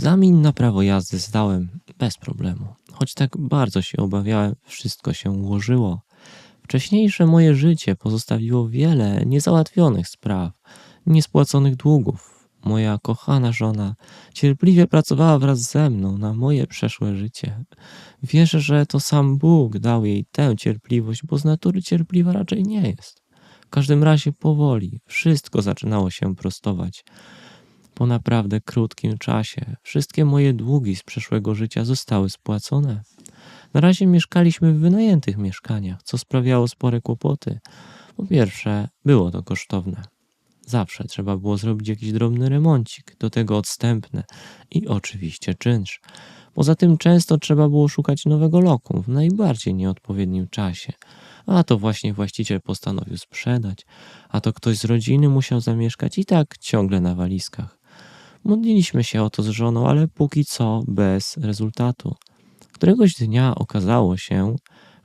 Egzamin na prawo jazdy zdałem bez problemu. Choć tak bardzo się obawiałem, wszystko się ułożyło. Wcześniejsze moje życie pozostawiło wiele niezałatwionych spraw, niespłaconych długów. Moja kochana żona cierpliwie pracowała wraz ze mną na moje przeszłe życie. Wierzę, że to sam Bóg dał jej tę cierpliwość, bo z natury cierpliwa raczej nie jest. W każdym razie powoli wszystko zaczynało się prostować. Po naprawdę krótkim czasie wszystkie moje długi z przeszłego życia zostały spłacone. Na razie mieszkaliśmy w wynajętych mieszkaniach, co sprawiało spore kłopoty. Po pierwsze, było to kosztowne. Zawsze trzeba było zrobić jakiś drobny remoncik, do tego odstępne i oczywiście czynsz. Poza tym często trzeba było szukać nowego lokum w najbardziej nieodpowiednim czasie. A to właśnie właściciel postanowił sprzedać, a to ktoś z rodziny musiał zamieszkać i tak ciągle na walizkach. Modliliśmy się o to z żoną, ale póki co bez rezultatu. Któregoś dnia okazało się,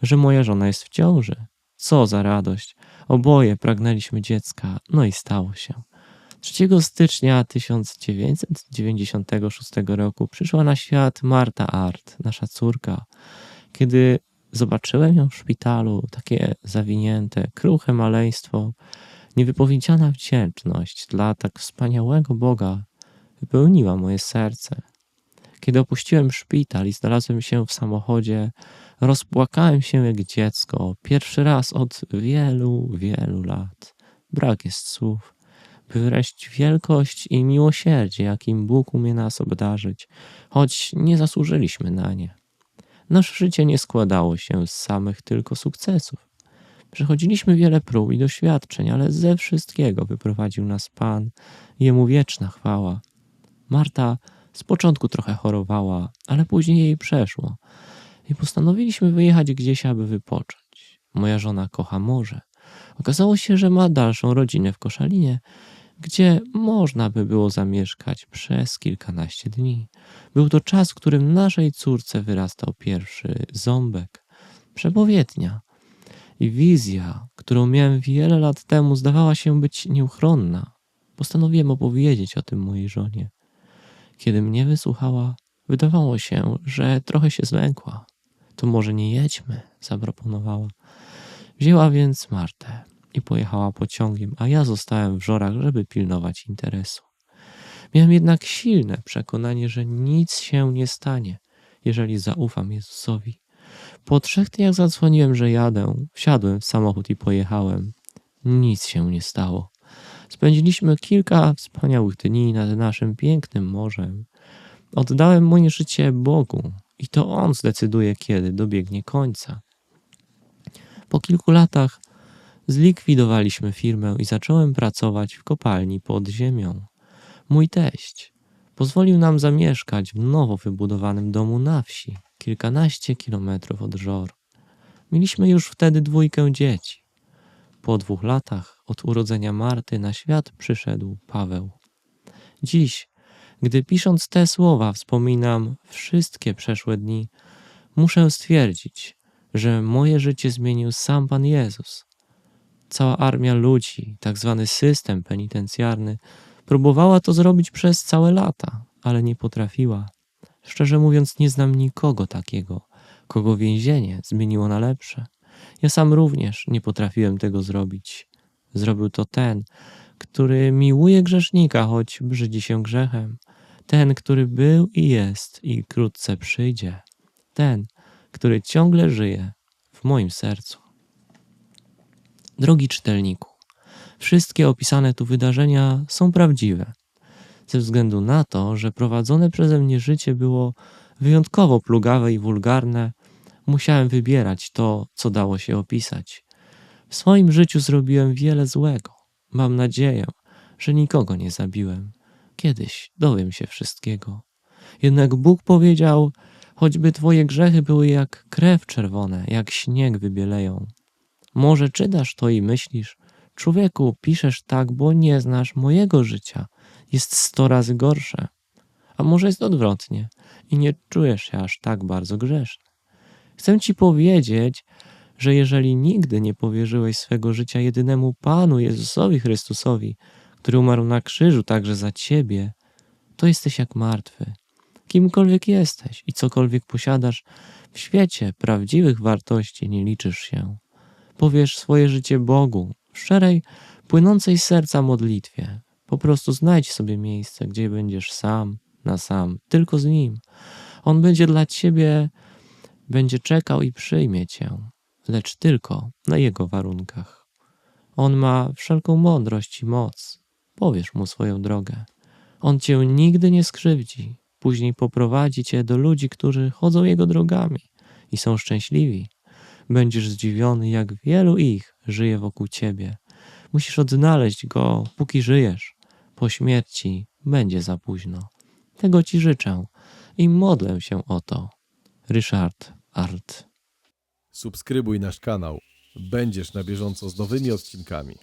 że moja żona jest w ciąży. Co za radość! Oboje pragnęliśmy dziecka, no i stało się. 3 stycznia 1996 roku przyszła na świat Marta Art, nasza córka. Kiedy zobaczyłem ją w szpitalu, takie zawinięte, kruche maleństwo, niewypowiedziana wdzięczność dla tak wspaniałego Boga wypełniła moje serce. Kiedy opuściłem szpital i znalazłem się w samochodzie, rozpłakałem się jak dziecko, pierwszy raz od wielu, wielu lat. Brak jest słów, by wyrazić wielkość i miłosierdzie, jakim Bóg umie nas obdarzyć, choć nie zasłużyliśmy na nie. Nasze życie nie składało się z samych tylko sukcesów. Przechodziliśmy wiele prób i doświadczeń, ale ze wszystkiego wyprowadził nas Pan, Jemu wieczna chwała. Marta z początku trochę chorowała, ale później jej przeszło i postanowiliśmy wyjechać gdzieś, aby wypocząć. Moja żona kocha morze. Okazało się, że ma dalszą rodzinę w Koszalinie, gdzie można by było zamieszkać przez kilkanaście dni. Był to czas, w którym naszej córce wyrastał pierwszy ząbek, przepowiednia. I wizja, którą miałem wiele lat temu, zdawała się być nieuchronna. Postanowiłem opowiedzieć o tym mojej żonie. Kiedy mnie wysłuchała, wydawało się, że trochę się zlękła. To może nie jedźmy, zaproponowała. Wzięła więc Martę i pojechała pociągiem, a ja zostałem w żorach, żeby pilnować interesu. Miałem jednak silne przekonanie, że nic się nie stanie, jeżeli zaufam Jezusowi. Po trzech dniach zadzwoniłem, że jadę, wsiadłem w samochód i pojechałem. Nic się nie stało. Spędziliśmy kilka wspaniałych dni nad naszym pięknym morzem. Oddałem moje życie Bogu i to On zdecyduje, kiedy dobiegnie końca. Po kilku latach zlikwidowaliśmy firmę i zacząłem pracować w kopalni pod ziemią. Mój teść pozwolił nam zamieszkać w nowo wybudowanym domu na wsi, kilkanaście kilometrów od Żor. Mieliśmy już wtedy dwójkę dzieci. Po dwóch latach od urodzenia Marty na świat przyszedł Paweł. Dziś, gdy pisząc te słowa wspominam wszystkie przeszłe dni, muszę stwierdzić, że moje życie zmienił sam Pan Jezus. Cała armia ludzi, tak zwany system penitencjarny, próbowała to zrobić przez całe lata, ale nie potrafiła. Szczerze mówiąc, nie znam nikogo takiego, kogo więzienie zmieniło na lepsze. Ja sam również nie potrafiłem tego zrobić. Zrobił to ten, który miłuje grzesznika, choć brzydzi się grzechem. Ten, który był i jest i wkrótce przyjdzie. Ten, który ciągle żyje w moim sercu. Drogi czytelniku, wszystkie opisane tu wydarzenia są prawdziwe, ze względu na to, że prowadzone przeze mnie życie było wyjątkowo plugawe i wulgarne, musiałem wybierać to, co dało się opisać. W swoim życiu zrobiłem wiele złego. Mam nadzieję, że nikogo nie zabiłem. Kiedyś dowiem się wszystkiego. Jednak Bóg powiedział, choćby twoje grzechy były jak krew czerwone, jak śnieg wybieleją. Może czytasz to i myślisz, człowieku, piszesz tak, bo nie znasz mojego życia. Jest sto razy gorsze. A może jest odwrotnie i nie czujesz się aż tak bardzo grzeszny. Chcę ci powiedzieć, że jeżeli nigdy nie powierzyłeś swego życia jedynemu Panu Jezusowi Chrystusowi, który umarł na krzyżu także za ciebie, to jesteś jak martwy. Kimkolwiek jesteś i cokolwiek posiadasz, w świecie prawdziwych wartości nie liczysz się. Powiesz swoje życie Bogu, w szczerej, płynącej serca modlitwie. Po prostu znajdź sobie miejsce, gdzie będziesz sam, na sam, tylko z Nim. On będzie dla ciebie, będzie czekał i przyjmie cię, lecz tylko na Jego warunkach. On ma wszelką mądrość i moc. Powiesz Mu swoją drogę. On cię nigdy nie skrzywdzi. Później poprowadzi cię do ludzi, którzy chodzą Jego drogami i są szczęśliwi. Będziesz zdziwiony, jak wielu ich żyje wokół ciebie. Musisz odnaleźć Go, póki żyjesz. Po śmierci będzie za późno. Tego Ci życzę i modlę się o to. Ryszard Art. Subskrybuj nasz kanał. Będziesz na bieżąco z nowymi odcinkami.